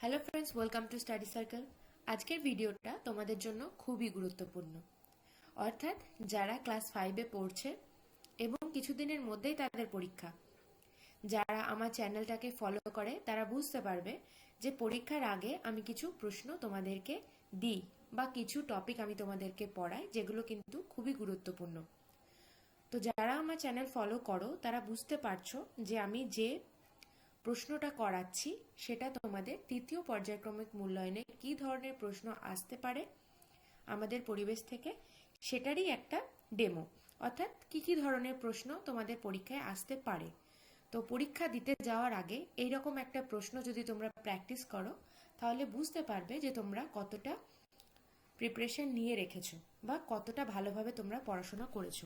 Hello friends welcome to study circle আজকের ভিডিওটা তোমাদের জন্য খুবই গুরুত্বপূর্ণ। অর্থাৎ যারা ক্লাস ফাইভে পড়ছে এবং কিছুদিনের মধ্যেই তাদের পরীক্ষা। যারা আমার চ্যানেলটাকে ফলো করে, তারা বুঝতে পারবে যে পরীক্ষার আগে আমি কিছু প্রশ্ন তোমাদেরকে দিই বা কিছু টপিক আমি তোমাদেরকে পড়াই, যেগুলো কিন্তু খুবই গুরুত্বপূর্ণ। তো যারা আমার চ্যানেল ফলো করো, তারা বুঝতে পারছ যে আমি যে প্রশ্নটা করাচ্ছি, সেটা তোমাদের তৃতীয় পর্যায়ক্রমিক মূল্যায়নে কি ধরনের প্রশ্ন আসতে পারে আমাদের পরিবেশ থেকে, সেটারই একটা ডেমো অর্থাৎ কি কি ধরনের প্রশ্ন তোমাদের পরীক্ষায় আসতে পারে। তো পরীক্ষা দিতে যাওয়ার আগে এই রকম একটা প্রশ্ন যদি তোমরা প্র্যাকটিস করো, তাহলে বুঝতে পারবে যে তোমরা কতটা প্রিপারেশন নিয়ে রেখেছো বা কতটা ভালোভাবে তোমরা পড়াশোনা করেছ।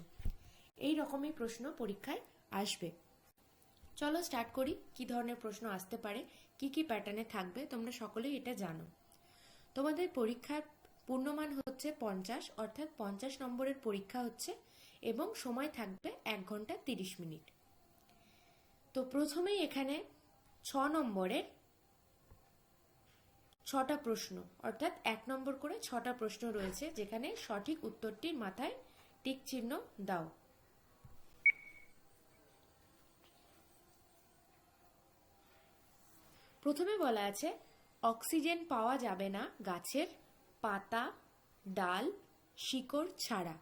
এই রকমই প্রশ্ন পরীক্ষায় আসবে। চলো স্টার্ট করি। কি ধরনের প্রশ্ন আসতে পারে? কি কি প্যাটার্নে থাকবে? তোমরা সকলেই এটা জানো। তোমাদের পরীক্ষার পূর্ণমান হচ্ছে পঞ্চাশ, অর্থাৎ পঞ্চাশ নম্বরের পরীক্ষা হচ্ছে এবং সময় থাকবে এক ঘণ্টা তিরিশ মিনিট। তো প্রথমেই এখানে ছ নম্বরের ছটা প্রশ্ন, অর্থাৎ এক নম্বর করে ছটা প্রশ্ন রয়েছে, যেখানে সঠিক উত্তরটির মাথায় টিক চিহ্ন দাও। প্রথমে বলা আছে, অক্সিজেন পাওয়া যাবে না গাছের, পাতা, ডাল, শিকড় ছাড়া।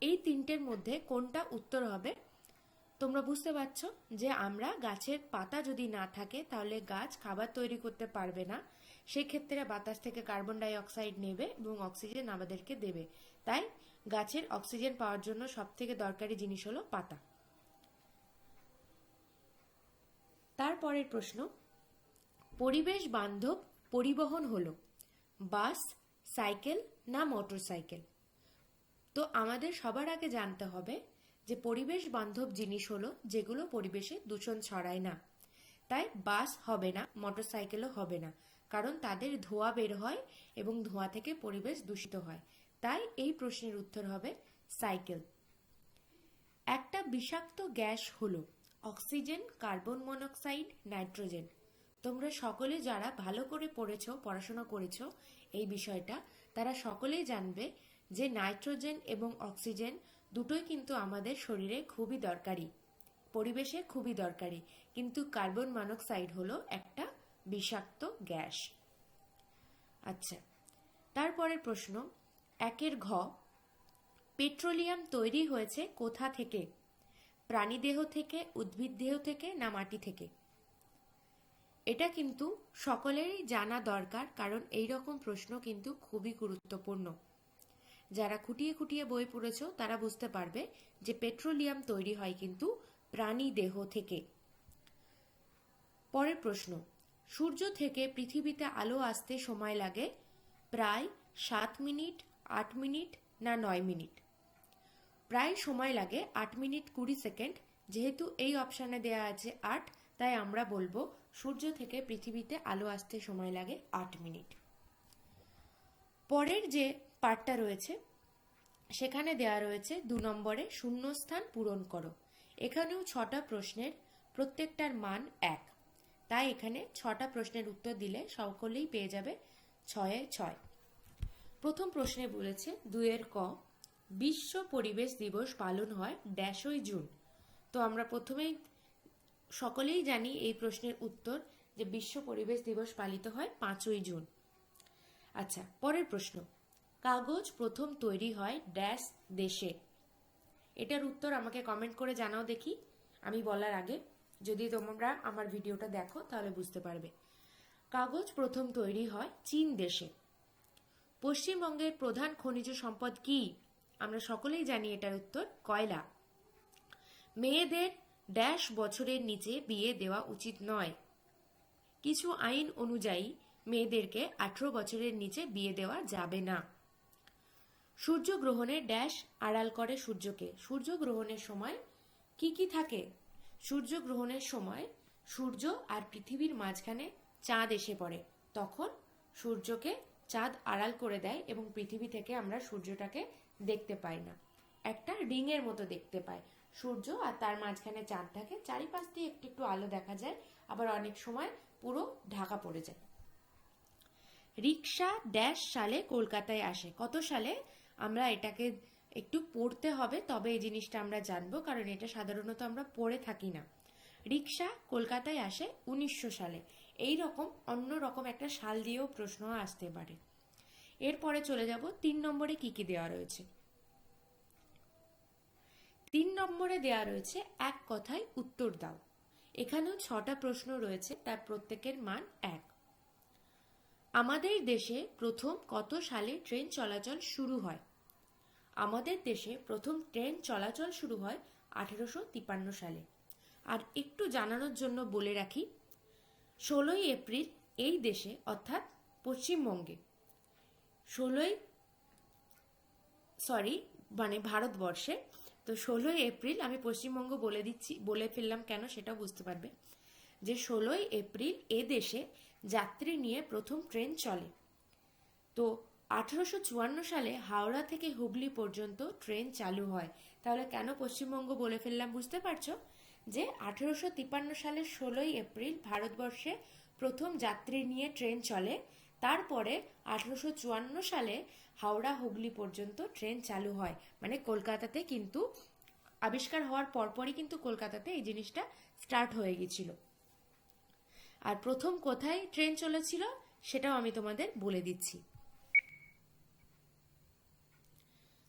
এই তিনটের মধ্যে কোনটা উত্তর হবে? তোমরা বুঝতে পারছ যে আমরা গাছের পাতা যদি না থাকে, তাহলে গাছ খাবার তৈরি করতে পারবে না। সেক্ষেত্রে বাতাস থেকে কার্বন ডাই অক্সাইড নেবে এবং অক্সিজেন আমাদেরকে দেবে। তাই গাছের অক্সিজেন পাওয়ার জন্য সব থেকে দরকারি জিনিস হলো পাতা। তারপরের প্রশ্ন পরিবেশ বান্ধব পরিবহন হলো, বাস, সাইকেল না মোটর সাইকেল তো আমাদের সবার আগে জানতে হবে যে পরিবেশ বান্ধব জিনিস হলো যেগুলো পরিবেশে দূষণ ছড়ায় না। তাই বাস হবে না মোটর সাইকেলও হবে না, কারণ তাদের ধোঁয়া বের হয় এবং ধোঁয়া থেকে পরিবেশ দূষিত হয়। তাই এই প্রশ্নের উত্তর হবে সাইকেল। একটা বিষাক্ত গ্যাস হলো অক্সিজেন, কার্বন মনোক্সাইড, নাইট্রোজেন। তোমরা সকলে যারা ভালো করে পড়েছো, পড়াশোনা করেছ এই বিষয়টা, তারা সকলেই জানবে যে নাইট্রোজেন এবং অক্সিজেন দুটোই কিন্তু আমাদের শরীরে খুবই দরকারি, পরিবেশে খুবই দরকারি। কিন্তু কার্বন মনোক্সাইড হলো একটা বিষাক্ত গ্যাস। আচ্ছা তারপরের প্রশ্ন, একের ঘ, পেট্রোলিয়াম তৈরি হয়েছে কোথা থেকে? প্রাণীদেহ থেকে, উদ্ভিদ দেহ থেকে না মাটি থেকে? এটা কিন্তু সকলেরই জানা দরকার, কারণ এই রকম প্রশ্ন কিন্তু খুবই গুরুত্বপূর্ণ। যারা খুঁটিয়ে খুঁটিয়ে বই পড়েছ, তারা বুঝতে পারবে যে পেট্রোলিয়াম তৈরি হয় কিন্তু প্রাণী দেহ থেকে। পরের প্রশ্ন, সূর্য থেকে পৃথিবীতে আলো আসতে সময় লাগে প্রায় সাত মিনিট, আট মিনিট না নয় মিনিট? প্রায় সময় লাগে আট মিনিট কুড়ি সেকেন্ড, যেহেতু এই অপশানে দেয়া আছে আট, তাই আমরা বলব সূর্য থেকে পৃথিবীতে আলো আসতে সময় লাগে আট মিনিট। পরের যে পার্টটা রয়েছে, সেখানে দেয়া রয়েছে দু নম্বরে শূন্যস্থান পূরণ করো। এখানেও ছটা প্রশ্নের প্রত্যেকটার মান এক। তাই এখানে ছটা প্রশ্নের উত্তর দিলে সকলেই পেয়ে যাবে ছয়ে ছয়। প্রথম প্রশ্নে বলেছে দুয়ের ক, বিশ্ব পরিবেশ দিবস পালন হয় ড্যাশই জুন। তো আমরা প্রথমেই সকলেই জানি এই প্রশ্নের উত্তর যে বিশ্ব পরিবেশ দিবস পালিত হয় পাঁচই জুন। আচ্ছা পরের প্রশ্ন। কাগজ প্রথম তৈরি হয় ড্যাশ দেশে। এটার উত্তর আমাকে কমেন্ট করে জানাও দেখি। আমি বলার আগে যদি তোমরা আমার ভিডিওটা দেখো তাহলে বুঝতে পারবে। কাগজ প্রথম তৈরি হয় চীন দেশে। পশ্চিমবঙ্গের প্রধান খনিজ সম্পদ কি? আমরা সকলেই জানি এটার উত্তর কয়লা। মেয়েদের ড্যাশ বছরের নিচে বিয়ে দেওয়া উচিত নয়। কিছু আইন অনুযায়ী মেয়েদেরকে আঠারো বছরের নিচে বিয়ে দেওয়া যাবে না। সূর্যগ্রহণের ড্যাশ আড়াল করে সূর্যকে। সূর্যগ্রহণের সময় কি কি থাকে? সূর্যগ্রহণের সময় সূর্য আর পৃথিবীর মাঝখানে চাঁদ এসে পড়ে। তখন সূর্যকে চাঁদ আড়াল করে দেয় এবং পৃথিবী থেকে আমরা সূর্যটাকে দেখতে পাই না। একটা রিংয়ের মতো দেখতে পাই। সূর্য আর তার মাঝখানে চাঁদ থাকে চারিপাশ দিয়ে একটু একটু আলো দেখা যায়, আবার অনেক সময় পুরো ঢাকা পড়ে যায়। রিক্সা ড্যাশ সালে কলকাতায় আসে। কত সালে? আমরা এটাকে একটু পড়তে হবে, তবে এই জিনিসটা আমরা জানব, কারণ এটা সাধারণত আমরা পড়ে থাকি না। রিক্সা কলকাতায় আসে উনিশশো সালে। এই রকম অন্য রকম একটা সাল দিয়েও প্রশ্ন আসতে পারে। এরপরে চলে যাব, তিন নম্বরে কি কি দেওয়া রয়েছে? তিন নম্বরে দেওয়া রয়েছে, এক কথায় উত্তর দাও। এখানেও ছটা প্রশ্ন রয়েছে, তার প্রত্যেকের মান এক। আমাদের দেশে প্রথম কত সালে ট্রেন চলাচল শুরু হয়? আমাদের দেশে প্রথম ট্রেন চলাচল শুরু হয় আঠেরোশো তিপান্ন সালে। আর একটু জানানোর জন্য বলে রাখি, ষোলোই এপ্রিল এই দেশে, অর্থাৎ পশ্চিমবঙ্গে, ষোলোই, সরি মানে ভারতবর্ষে তো ষোলোই এপ্রিল আমি পশ্চিমবঙ্গ বলে দিচ্ছি, বলে ফেললাম কেন সেটাও বুঝতে পারবে। যে ষোলোই এপ্রিল এ দেশে যাত্রী নিয়ে প্রথম ট্রেন চলে। তো আঠারোশো চুয়ান্ন সালে হাওড়া থেকে হুগলি পর্যন্ত ট্রেন চালু হয়। তাহলে কেন পশ্চিমবঙ্গ বলে ফেললাম বুঝতে পারছ? যে আঠেরোশো তিপান্ন সালের ষোলোই এপ্রিল ভারতবর্ষে প্রথম যাত্রী নিয়ে ট্রেন চলে। তারপরে আঠেরোশো চুয়ান্ন সালে হাওড়া হুগলি পর্যন্ত ট্রেন চালু হয়। মানে কলকাতাতে কিন্তু আবিষ্কার হওয়ার পরপরই কিন্তু কলকাতাতে এই জিনিসটা স্টার্ট হয়ে গেছিল। আর প্রথম কোথায় ট্রেন চলেছিল সেটাও আমি তোমাদের বলে দিচ্ছি।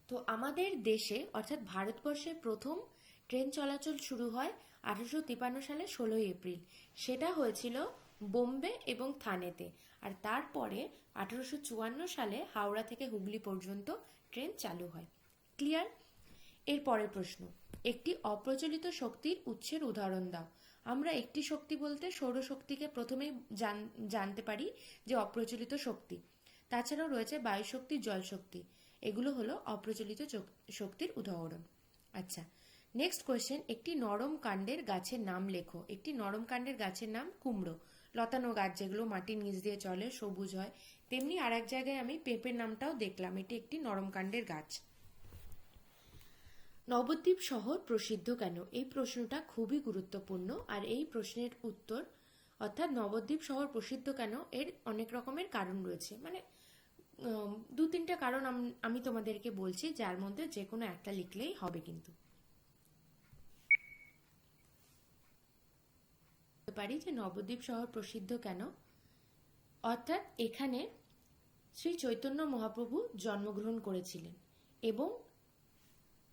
তো আমাদের দেশে অর্থাৎ ভারতবর্ষে প্রথম ট্রেন চলাচল শুরু হয় আঠারোশো তিপান্ন সালে ষোলোই এপ্রিল। সেটা হয়েছিল বোম্বে এবং থানেতে। আর তারপরে আঠারোশো চুয়ান্ন সালে হাওড়া থেকে হুগলি পর্যন্ত ট্রেন চালু হয়। ক্লিয়ার? এর পরের প্রশ্ন। একটি অপ্রচলিত শক্তির উৎসের উদাহরণ দাও। আমরা একটি শক্তি বলতে সৌরশক্তিকে প্রথমেই জান- জানতে পারি যে অপ্রচলিত শক্তি। তাছাড়াও রয়েছে বায়ুশক্তি, জলশক্তি। এগুলো হলো অপ্রচলিত শক্তির উদাহরণ। আচ্ছা নেক্সট কোয়েশ্চেন একটি নরম কাণ্ডের গাছের নাম লেখো। একটি নরম কাণ্ডের গাছের নাম কুমড়ো। লতানো গাছ যেগুলো মাটির নিচ দিয়ে চলে, সবুজ হয়। তেমনি আর এক জায়গায় আমি পেঁপের নামটাও দেখলাম। এটি একটি নরম কাণ্ডের গাছ। নবদ্বীপ শহর প্রসিদ্ধ কেন? এই প্রশ্নটা খুবই গুরুত্বপূর্ণ। আর এই প্রশ্নের উত্তর, অর্থাৎ নবদ্বীপ শহর প্রসিদ্ধ কেন? এর অনেক রকমের কারণ রয়েছে। মানে দু তিনটা কারণ আমি তোমাদেরকে বলছি, যার মধ্যে যে কোনো একটা লিখলেই হবে কিন্তু। পারি যে নবদ্বীপ শহর প্রসিদ্ধ কেন? অর্থাৎ এখানে শ্রী চৈতন্য মহাপ্রভু জন্মগ্রহণ করেছিলেন এবং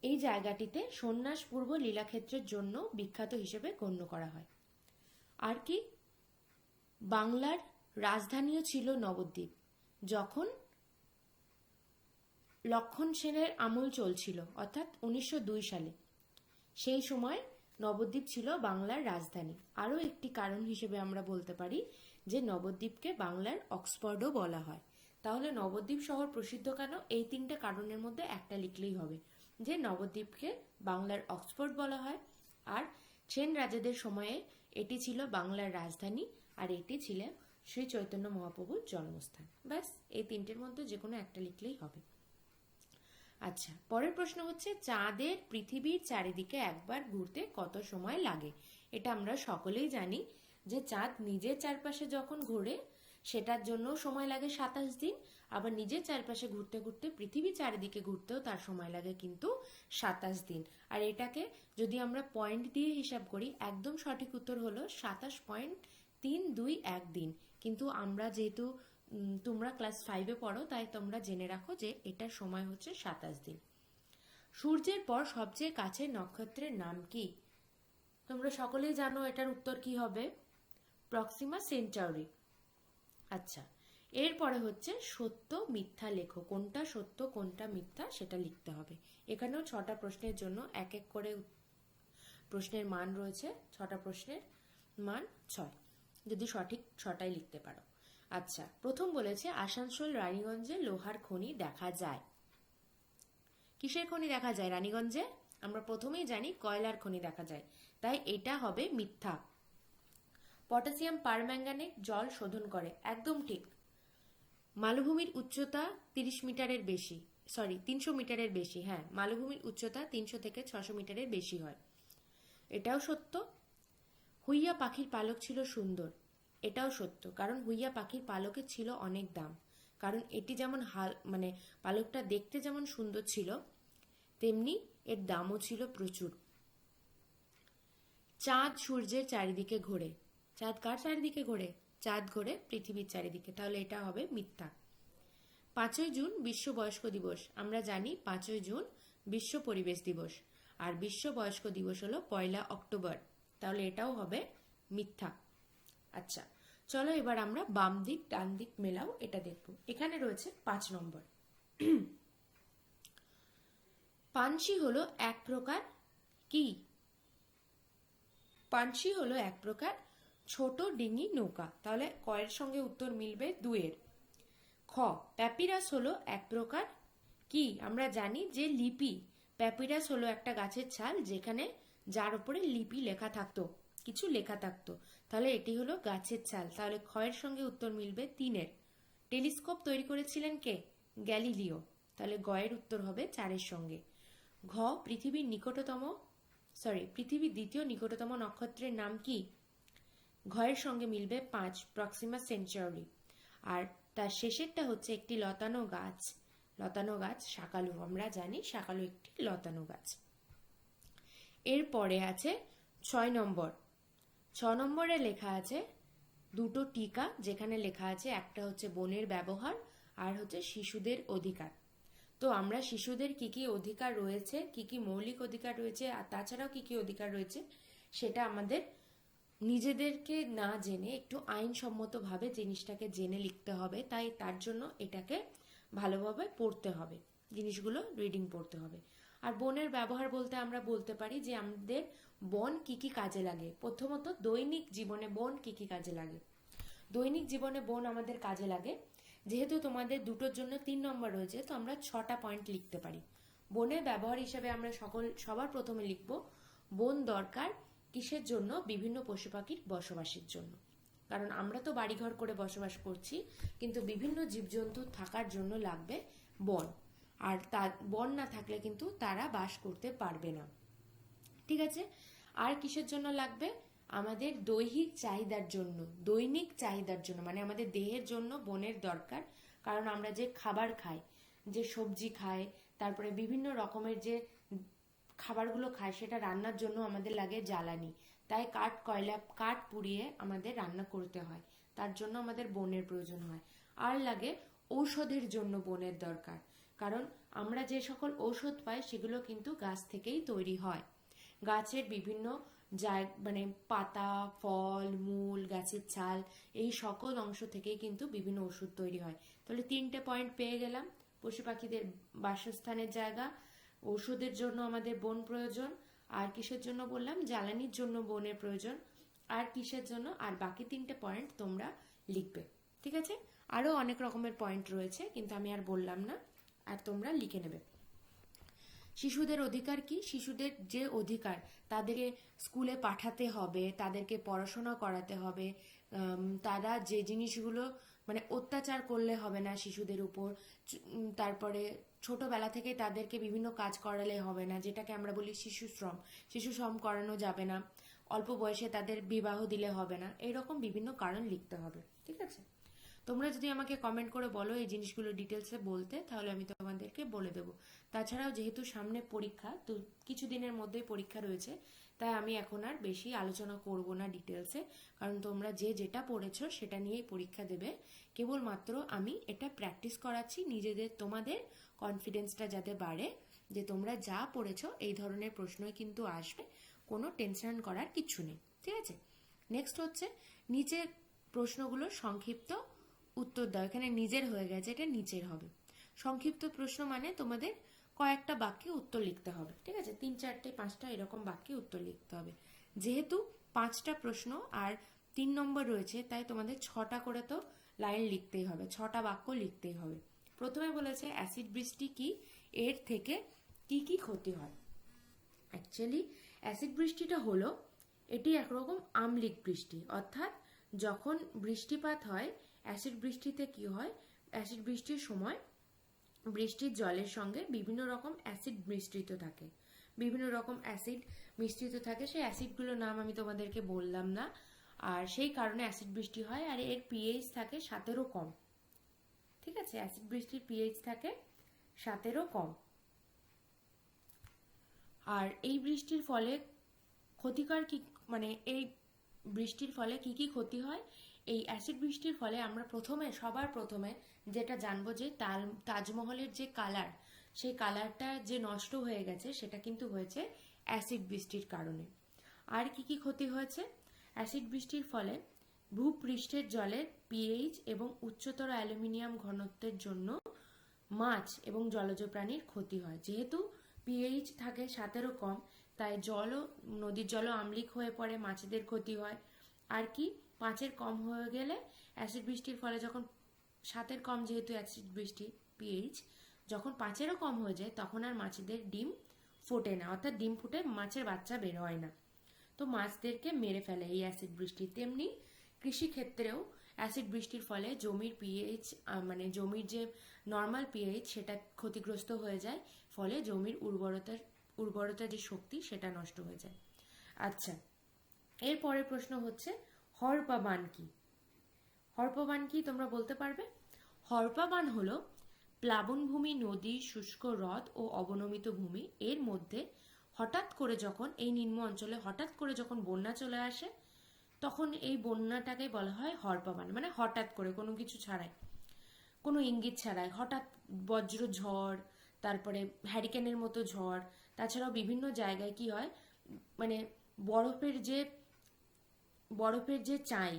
এই জায়গাটিতে সন্ন্যাস পূর্ব লীলাক্ষেত্রের জন্য বিখ্যাত হিসেবে গণ্য করা হয়। আর কি? বাংলার রাজধানীও ছিল নবদ্বীপ, যখন লক্ষণ সেনের আমল চলছিল, অর্থাৎ উনিশশো দুই সালে। সেই সময় নবদ্বীপ ছিল বাংলার রাজধানী। আরও একটি কারণ হিসেবে আমরা বলতে পারি যে নবদ্বীপকে বাংলার অক্সফোর্ডও বলা হয়। তাহলে নবদ্বীপ শহর প্রসিদ্ধ কেন? এই তিনটা কারণের মধ্যে একটা লিখলেই হবে যে নবদ্বীপকে বাংলার অক্সফোর্ড বলা হয় আর সেন রাজাদের সময়ে এটি ছিল বাংলার রাজধানী আর এটি ছিল শ্রী চৈতন্য মহাপ্রভুর জন্মস্থান। ব্যাস, এই তিনটের মধ্যে যে কোনো একটা লিখলেই হবে। আচ্ছা পরের প্রশ্ন হচ্ছে, চাঁদের পৃথিবীর চারিদিকে একবার ঘুরতে কত সময় লাগে? এটা আমরা সকলেই জানি যে চাঁদ নিজের চারপাশে যখন ঘোরে, সেটার জন্য সময় লাগে সাতাশ দিন। আবার নিজের চারপাশে ঘুরতে ঘুরতে পৃথিবী চারিদিকে ঘুরতেও তার সময় লাগে কিন্তু সাতাশ দিন। আর এটাকে যদি আমরা পয়েন্ট দিয়ে হিসাব করি, একদম সঠিক উত্তর হলো সাতাশ পয়েন্ট তিন দুই এক দিন। কিন্তু আমরা যেহেতু তোমরা ক্লাস ফাইভে পড়ো, তাই তোমরা জেনে রাখো যে এটার সময় হচ্ছে সাতাশ দিন। সূর্যের পর সবচেয়ে কাছের নক্ষত্রের নাম কি? তোমরা সকলেই জানো এটার উত্তর কি হবে? প্রক্সিমা সেন্টাউরি আচ্ছা এরপরে হচ্ছে সত্য মিথ্যা লেখো। কোনটা সত্য, কোনটা মিথ্যা সেটা লিখতে হবে। এখানেও ছটা প্রশ্নের জন্য এক এক করে প্রশ্নের মান রয়েছে, ছটা প্রশ্নের মান ছয়। যদি সঠিক ছটাই লিখতে পারো। আচ্ছা প্রথম বলেছে আসানসোল, রানীগঞ্জে লোহার খনি দেখা যায়। কিসের খনি দেখা যায়? রানীগঞ্জে? আমরা প্রথমেই জানি কয়লার খনি দেখা যায়। তাই এটা হবে মিথ্যা। পটাশিয়াম পারম্যাঙ্গানেট জল শোধন করে। একদম ঠিক। মালভূমির উচ্চতা তিরিশ মিটারের বেশি। সরি, তিনশো মিটারের বেশি হ্যাঁ। মালভূমির উচ্চতা তিনশো থেকে ছশো মিটারের বেশি হয়। এটাও সত্য। হুইয়া পাখির পালক ছিল সুন্দর। এটাও সত্য। কারণ হুইয়া পাখির পালকের ছিল অনেক দাম। কারণ এটি যেমন হাল মানে পালকটা দেখতে যেমন সুন্দর ছিল, তেমনি এর দামও ছিল প্রচুর। চাঁদ সূর্যের চারিদিকে ঘোরে। চাঁদ কার চারিদিকে ঘোরে? চাঁদ ঘোরে পৃথিবীর চারিদিকে। তাহলে এটা হবে মিথ্যা। পাঁচই জুন বিশ্ব বয়স্ক দিবস। আমরা জানি পাঁচই জুন বিশ্ব পরিবেশ দিবস। আর বিশ্ব বয়স্ক দিবস হলো পয়লা অক্টোবর। তাহলে এটাও হবে মিথ্যা। আচ্ছা। চলো এবার আমরা বাম দিক, ডান দিক মেলাও এটা দেখব। এখানে রয়েছে পাঁচ নম্বর। পানসি হলো এক প্রকার কি? পানসি হলো এক প্রকার ছোট ডিঙি নৌকা। তাহলে কয়ের সঙ্গে উত্তর মিলবে? দুয়ের খ, প্যাপিরাস হলো এক প্রকার কি? আমরা জানি যে লিপি, প্যাপিরাস হলো একটা গাছের ছাল যেখানে যার উপরে লিপি লেখা থাকতো, কিছু লেখা থাকতো। তাহলে এটি হলো গাছের ছাল। তাহলে ক্ষয়ের সঙ্গে উত্তর মিলবে তিনের। টেলিস্কোপ তৈরি করেছিলেন কে? গ্যালিলিও। তাহলে গয়ের উত্তর হবে চারের সঙ্গে। ঘ, পৃথিবীর নিকটতম সরি পৃথিবীর দ্বিতীয় নিকটতম নক্ষত্রের নাম কি? ঘয়ের সঙ্গে মিলবে পাঁচ প্রক্সিমা সেঞ্চুরি আর তার শেষেরটা হচ্ছে একটি লতানো গাছ। লতানো গাছ শাকালু, আমরা জানি শাকালু একটি লতানো গাছ। এরপরে আছে ছয় নম্বর। ছ নম্বরে লেখা আছে, দুটো টিকা যেখানে লেখা আছে, একটা হচ্ছে বনের ব্যবহার আর হচ্ছে শিশুদের অধিকার। তো আমরা শিশুদের কি কি অধিকার রয়েছে, কি কি মৌলিক অধিকার রয়েছে আর তাছাড়াও কি কি অধিকার রয়েছে সেটা আমাদের নিজেদেরকে না জেনে, একটু আইনসম্মতভাবে জিনিসটাকে জেনে লিখতে হবে, তাই তার জন্য এটাকে ভালোভাবে পড়তে হবে, জিনিসগুলো রিডিং পড়তে হবে। আর বনের ব্যবহার বলতে আমরা বলতে পারি যে আমাদের বন কি কি কাজে লাগে। প্রথমত দৈনিক জীবনে বন কি কি কাজে লাগে। দৈনিক জীবনে বন আমাদের কাজে লাগে। যেহেতু তোমাদের দুটোর জন্য তিন নম্বর রয়েছে, তো আমরা ছটা পয়েন্ট লিখতে পারি। বনের ব্যবহার হিসেবে আমরা সকল, সবার প্রথমে লিখব, বন দরকার কিসের জন্য? বিভিন্ন পশু পাখির বসবাসের জন্য। কারণ আমরা তো বাড়িঘর করে বসবাস করছি, কিন্তু বিভিন্ন জীবজন্তু থাকার জন্য লাগবে বন। আর তার বন না থাকলে কিন্তু তারা বাস করতে পারবে না। ঠিক আছে? আর কিসের জন্য লাগবে? আমাদের দৈহিক চাহিদার জন্য, দৈনিক চাহিদার জন্য মানে আমাদের দেহের জন্য বনের দরকার। কারণ আমরা যে খাবার খাই, যে সবজি খাই, তারপরে বিভিন্ন রকমের যে খাবারগুলো খাই, সেটা রান্নার জন্য আমাদের লাগে জ্বালানি। তাই কাঠ, কয়লা, কাঠ পুড়িয়ে আমাদের রান্না করতে হয়। তার জন্য আমাদের বনের প্রয়োজন হয়। আর লাগে ঔষধের জন্য বনের দরকার। কারণ আমরা যে সকল ঔষধ পাই, সেগুলো কিন্তু গাছ থেকেই তৈরি হয়। গাছের বিভিন্ন জায় মানে পাতা, ফল, মূল, গাছের ছাল, এই সকল অংশ থেকেই কিন্তু বিভিন্ন ওষুধ তৈরি হয়। তাহলে তিনটে পয়েন্ট পেয়ে গেলাম। পশু পাখিদের বাসস্থানের জায়গা ওষুধের জন্য আমাদের বন প্রয়োজন, আর কিসের জন্য বললাম? জ্বালানির জন্য বনের প্রয়োজন, আর কিসের জন্য? আর বাকি তিনটে পয়েন্ট তোমরা লিখবে। ঠিক আছে? আরও অনেক রকমের পয়েন্ট রয়েছে, কিন্তু আমি আর বললাম না। আর তোমরা লিখে নেবে। শিশুদের অধিকার কি? শিশুদের যে অধিকার, তাদেরকে স্কুলে পাঠাতে হবে, তাদেরকে পড়াশোনা করাতে হবে তারা যে জিনিসগুলো মানে অত্যাচার করলে হবে না শিশুদের উপর তারপরে ছোটবেলা থেকে তাদেরকে বিভিন্ন কাজ করালে হবে না, যেটাকে আমরা বলি শিশু শ্রম। শিশু শ্রম করানো যাবে না, অল্প বয়সে তাদের বিবাহ দিলে হবে না, এরকম বিভিন্ন কারণ লিখতে হবে, ঠিক আছে? তোমরা যদি আমাকে কমেন্ট করে বলো এই জিনিসগুলো ডিটেলসে বলতে, তাহলে আমি তোমাদেরকে বলে দেবো। তাছাড়াও যেহেতু সামনে পরীক্ষা, তো কিছু দিনের মধ্যেই পরীক্ষা রয়েছে, তাই আমি এখন আর বেশি আলোচনা করব না ডিটেলসে কারণ তোমরা যে যেটা পড়েছো সেটা নিয়েই পরীক্ষা দেবে। কেবলমাত্র আমি এটা প্র্যাকটিস করাচ্ছি নিজেদের, তোমাদের কনফিডেন্সটা যাতে বাড়ে যে তোমরা যা পড়েছো এই ধরনের প্রশ্নই কিন্তু আসবে, কোনো টেনশন করার কিছু নেই। ঠিক আছে? নেক্সট হচ্ছে, নিচের প্রশ্নগুলো সংক্ষিপ্ত উত্তর দাও, এখানে নিজের হয়ে গেছে, এটা নিচের হবে। সংক্ষিপ্ত প্রশ্ন মানে তোমাদের কয়েকটা বাক্যে উত্তর লিখতে হবে, ঠিক আছে? তিন, চারটে, পাঁচটা এরকম বাক্যে উত্তর লিখতে হবে। যেহেতু পাঁচটা প্রশ্ন আর তিন নম্বর রয়েছে, তাই তোমাদের ছটা করে তো লাইন লিখতেই হবে, ছটা বাক্য লিখতেই হবে। প্রথমে বলেছে, অ্যাসিড বৃষ্টি কি? এর থেকে কি কি ক্ষতি হয়? অ্যাকচুয়ালি, অ্যাসিড বৃষ্টিটা হলো, এটি একরকম আমলিক বৃষ্টি, অর্থাৎ যখন বৃষ্টিপাত হয় অ্যাসিড বৃষ্টিতে কি হয়? অ্যাসিড বৃষ্টির সময় বৃষ্টির জলের সঙ্গে বিভিন্ন রকম অ্যাসিড মিশ্রিত থাকে। বিভিন্ন রকম অ্যাসিড মিশ্রিত থাকে। সেই অ্যাসিডগুলোর নাম আমি তোমাদেরকে বললাম না। আর সেই কারণে অ্যাসিড বৃষ্টি হয় আর এর পিএইচ থাকে সাতেরও কম। ঠিক আছে? অ্যাসিড বৃষ্টির পিএইচ থাকে সাতেরও কম। আর এই বৃষ্টির ফলে ক্ষতিকর কি মানে এই বৃষ্টির ফলে কি কি ক্ষতি হয়? এই অ্যাসিড বৃষ্টির ফলে আমরা প্রথমে, সবার প্রথমে যেটা জানব যে তাল, তাজমহলের যে কালার সেই কালারটা যে নষ্ট হয়ে গেছে, সেটা কিন্তু হয়েছে অ্যাসিড বৃষ্টির কারণে। আর কি কি ক্ষতি হয়েছে? অ্যাসিড বৃষ্টির ফলে ভূপৃষ্ঠের জলের পিএইচ এবং উচ্চতর অ্যালুমিনিয়াম ঘনত্বের জন্য মাছ এবং জলজ প্রাণীর ক্ষতি হয়। যেহেতু পিএইচ থাকে সাতেরও কম, তাই জলও, নদীর জলও আম্লিক হয়ে পড়ে, মাছেদের ক্ষতি হয়। আর কি? পাঁচের কম হয়ে গেলে অ্যাসিড বৃষ্টির ফলে যখন সাতের কম যেহেতু অ্যাসিড বৃষ্টি পিএইচ যখন পাঁচেরও কম হয়ে যায়, তখন আর মাছেদের ডিম ফোটে না। অর্থাৎ ডিম ফুটে, মাছের বাচ্চা বের হয় না। তো মাছদেরকে মেরে ফেলে এই অ্যাসিড বৃষ্টি। তেমনি কৃষিক্ষেত্রেও অ্যাসিড বৃষ্টির ফলে জমির পিএইচ মানে জমির যে নর্মাল পিএইচ সেটা ক্ষতিগ্রস্ত হয়ে যায়। ফলে জমির উর্বরতার উর্বরতা যে শক্তি, সেটা নষ্ট হয়ে যায়। আচ্ছা এর পরের প্রশ্ন হচ্ছে হরপাবান কি? হরপাবান কি তোমরা বলতে পারবে? হরপাবান হলো প্লাবনভূমি, নদী, শুষ্ক হ্রদ ও অবনমিত ভূমি। এর মধ্যে হঠাৎ করে যখন, এই নিম্ন অঞ্চলে হঠাৎ করে যখন বন্যা চলে আসে, তখন এই বন্যাটাকে বলা হয় হরপাবান। মানে হঠাৎ করে, কোনো কিছু ছাড়াই। কোনো ইঙ্গিত ছাড়াই। হঠাৎ বজ্র ঝড়, তারপরে হ্যারিকেনের মতো ঝড়। তাছাড়াও বিভিন্ন জায়গায় কি হয় মানে বরফের যে বরফের যে চাই,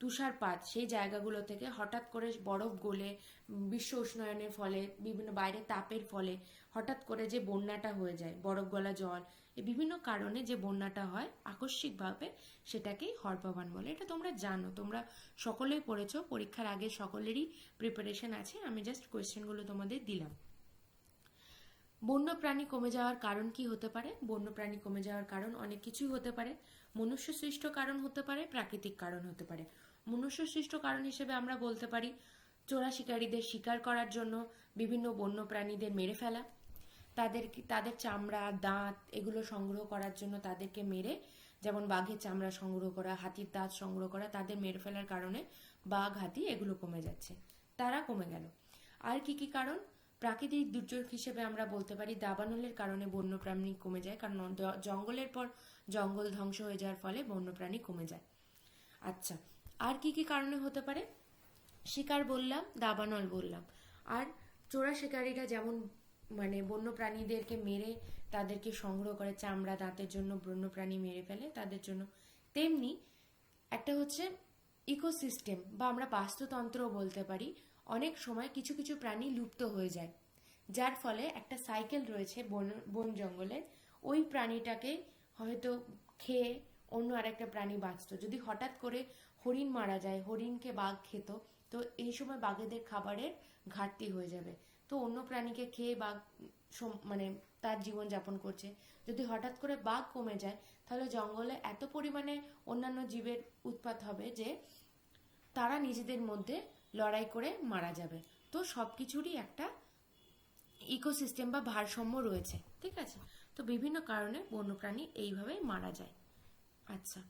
তুষারপাত, সেই জায়গাগুলো থেকে হঠাৎ করে বরফ গলে, বিশ্ব উষ্ণায়নের ফলে, বিভিন্ন বাইরে তাপের ফলে হঠাৎ করে যে বন্যাটা হয়ে যায়, বরফ গলা জল এই বিভিন্ন কারণে যে বন্যাটা হয়, আকস্মিকভাবে সেটাকেই হরপাবান বলে। এটা তোমরা জানো, তোমরা সকলেই পড়েছো, পরীক্ষার আগে সকলেরই প্রিপারেশন আছে, আমি জাস্ট কোয়েশ্চেনগুলো তোমাদের দিলাম। বন্য প্রাণী কমে যাওয়ার কারণ কি হতে পারে? বন্য প্রাণী কমে যাওয়ার কারণ অনেক কিছুই হতে পারে। মনুষ্য সৃষ্ট কারণ হতে পারে, প্রাকৃতিক কারণ হতে পারে। মনুষ্য সৃষ্ট কারণ হিসেবে আমরা বলতে পারি, চোরা শিকারীদের শিকার করার জন্য বিভিন্ন বন্য প্রাণীদের মেরে ফেলা তাদের তাদের চামড়া, দাঁত এগুলো সংগ্রহ করার জন্য তাদেরকে মেরে, যেমন বাঘের চামড়া সংগ্রহ করা, হাতির দাঁত সংগ্রহ করা, তাদের মেরে ফেলার কারণে বাঘ, হাতি এগুলো কমে যাচ্ছে। তারা কমে গেল। আর কি কি কারণ? প্রাকৃতিক দুর্যোগ হিসেবে আমরা বলতে পারি দাবানলের কারণে বন্যপ্রাণী কমে যায়, কারণ জঙ্গলের পর জঙ্গল ধ্বংস হয়ে যাওয়ার ফলে বন্যপ্রাণী কমে যায়। আচ্ছা আর কি কি কারণে হতে পারে? শিকার বললাম, দাবানল বললাম। আর চোরা শিকারীরা যেমন মানে বন্য প্রাণীদেরকে মেরে তাদেরকে সংগ্রহ করে চামড়া, দাঁতের জন্য বন্যপ্রাণী মেরে ফেলে তাদের জন্য, তেমনি একটা হচ্ছে ইকোসিস্টেম বা আমরা বাস্তুতন্ত্র বলতে পারি অনেক সময় কিছু কিছু প্রাণী লুপ্ত হয়ে যায়, যার ফলে একটা সাইকেল রয়েছে বন বন জঙ্গলে। ওই প্রাণীটাকে হয়তো খেয়ে অন্য আরেকটা প্রাণী বাঁচত। যদি হঠাৎ করে হরিণ মারা যায়, হরিণকে বাঘ খেত, তো এই সময় বাঘেদের খাবারের ঘাটতি হয়ে যাবে। তো অন্য প্রাণীকে খেয়ে বাঘ মানে তার জীবন যাপন করছে। যদি হঠাৎ করে বাঘ কমে যায়, তাহলে জঙ্গলে এত পরিমাণে অন্যান্য জীবের উৎপাত হবে যে তারা নিজেদের মধ্যে লড়াই করে মারা যাবে। তো সব কিছুরই একটা ইকোসিস্টেম বা ভারসাম্য রয়েছে, ঠিক আছে? তো বিভিন্ন কারণে বন্যপ্রাণী এইভাবে মারা যায়। আচ্ছা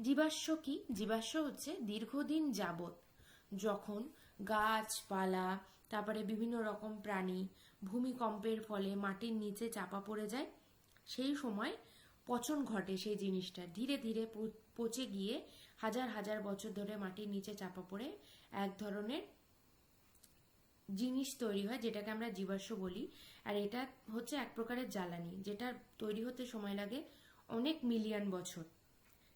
জীবাশ্ম কি? জীবাশ্ম হচ্ছে দীর্ঘদিন যাবত যখন গাছপালা, তারপরে বিভিন্ন রকম প্রাণী ভূমিকম্পের ফলে মাটির নিচে চাপা পড়ে যায়, সেই সময় পচন ঘটে সেই জিনিসটা। ধীরে ধীরে পচে গিয়ে হাজার হাজার বছর ধরে মাটির নিচে চাপা পড়ে এক ধরনের জিনিস তৈরি হয়, যেটাকে আমরা জীবাশ্ম বলি। আর এটা হচ্ছে এক প্রকারের জ্বালানি, যেটা তৈরি হতে সময় লাগে অনেক মিলিয়ন বছর।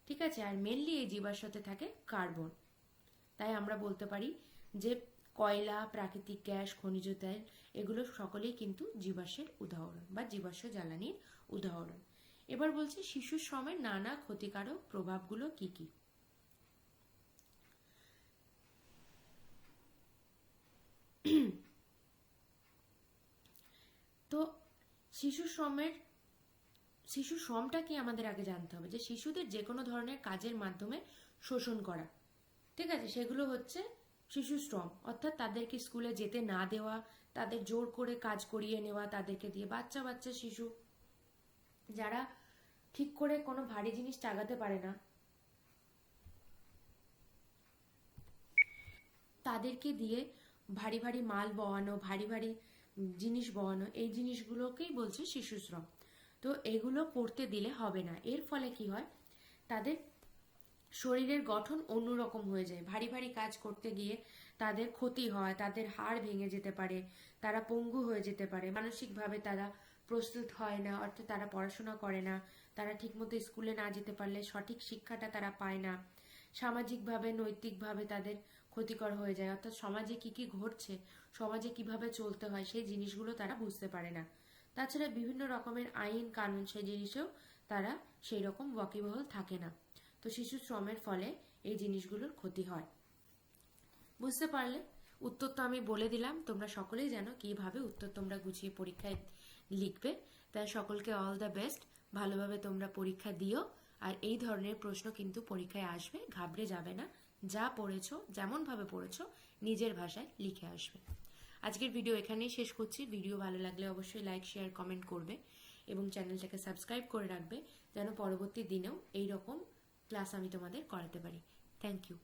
ঠিক আছে? আর মেনলি এই জীবাশ্মতে থাকে কার্বন। তাই আমরা বলতে পারি যে কয়লা, প্রাকৃতিক গ্যাস, খনিজ তেল, এগুলো সকলেই কিন্তু জীবাশ্মের উদাহরণ বা জীবাশ্ম জ্বালানির উদাহরণ। এবার বলছি শিশুর শ্রমের নানা ক্ষতিকারক প্রভাবগুলো কি কি? তো শিশু শ্রমের শিশু শ্রমটা কি আমাদের আগে জানতে হবে? যে শিশুদের যে কোনো ধরনের কাজের মাধ্যমে শোষণ করা। ঠিক আছে? সেগুলো হচ্ছে শিশু শ্রম। অর্থাৎ তাদেরকে স্কুলে যেতে না দেওয়া, তাদের জোর করে কাজ করিয়ে নেওয়া, তাদেরকে দিয়ে বাচ্চা বাচ্চা শিশু। যারা ঠিক করে কোনো ভারী জিনিস টাগাতে পারে না, তাদেরকে দিয়ে ভারী ভারী মাল বওয়ানো, ভারী ভারী জিনিস বওয়ানো, এই জিনিসগুলোকেই বলছে শিশু শ্রম। তো এগুলো করতে দিলে হবে না। এর ফলে কি হয়? তাদের শরীরের গঠন অন্যরকম হয়ে যায়। ভারী ভারী কাজ করতে গিয়ে তাদের ক্ষতি হয়, তাদের হাড় ভেঙে যেতে পারে, তারা পঙ্গু হয়ে যেতে পারে, মানসিকভাবে তারা প্রস্তুত হয় না, অর্থাৎ তারা পড়াশোনা করে না, তারা ঠিকমতো স্কুলে না যেতে পারলে সঠিক শিক্ষাটা তারা পায় না। সামাজিকভাবে, নৈতিকভাবে তাদের ক্ষতিকর হয়ে যায়। অর্থাৎ সমাজে কি কি ঘটছে, সমাজে কীভাবে চলতে হয়, সেই জিনিসগুলো তারা বুঝতে পারে না। তাছাড়া বিভিন্ন রকমের আইন, কানুন সেই জিনিসেও তারা সেই রকম ওয়াকিবহল থাকে না। তো শিশু শ্রমের ফলে এই জিনিসগুলোর ক্ষতি হয়। বুঝতে পারলে? উত্তর তো আমি বলে দিলাম, তোমরা সকলেই জানো কীভাবে উত্তর তোমরা গুছিয়ে পরীক্ষায় লিখবে। তাই সকলকে অল দ্য বেস্ট ভালোভাবে তোমরা পরীক্ষা দিও। আর এই ধরনের প্রশ্ন কিন্তু পরীক্ষায় আসবে, ঘাবড়ে যাবে না। যা পড়েছো, যেমনভাবে পড়েছো, নিজের ভাষায় লিখে আসবে। আজকের ভিডিও এখানেই শেষ করছি। ভিডিও ভালো লাগলে অবশ্যই লাইক শেয়ার কমেন্ট করবে এবং চ্যানেলটাকে সাবস্ক্রাইব করে রাখবে যেন পরবর্তী দিনেও এই রকম ক্লাস আমি তোমাদের করাতে পারি। Thank you